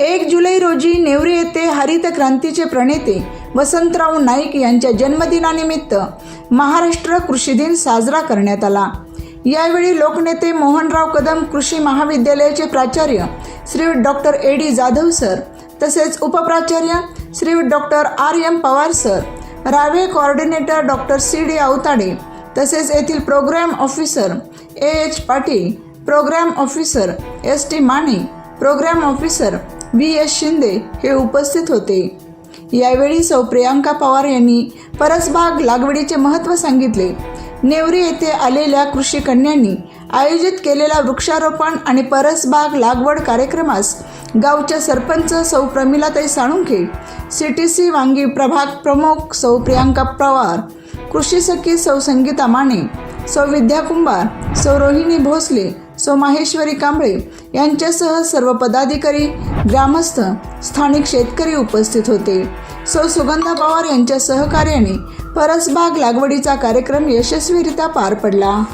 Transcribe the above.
एक जुलै रोजी नेवरी येथे हरित क्रांतीचे प्रणेते वसंतराव नाईक यांच्या जन्मदिनानिमित्त महाराष्ट्र कृषी दिन साजरा करण्यात आला. यावेळी लोकनेते मोहनराव कदम कृषी महाविद्यालयाचे प्राचार्य Shri doctor A D Jadhav sir तसेच उपप्राचार्य Shri doctor R M Pawar sir रावे coordinator doctor C D Awatade तसेच येथील program officer A H Patil program officer S T Mane program officer V S Shinde हे उपस्थित होते. यावेळी सौ प्रियांका पवार यांनी परसबाग लागवडीचे महत्त्व सांगितले. नेवरी येथे आलेल्या कृषी कन्यांनी आयोजित केलेल्या वृक्षारोपण आणि परसबाग लागवड कार्यक्रमास गावच्या सरपंच सौ Pramilatai Salunkhe C T C Wangi प्रभाग प्रमुख सौ प्रियांका पवार कृषी सखी सौ संगीता माने सौ विद्या कुंभार सौ रोहिणी भोसले सौ माहेश्वरी कांबळे यांच्यासह सर्व पदाधिकारी ग्रामस्थ स्थानिक शेतकरी उपस्थित होते. सौ सुगंधा पवार यांच्या सहकार्याने परसबाग लागवडीचा कार्यक्रम यशस्वीरित्या पार पडला.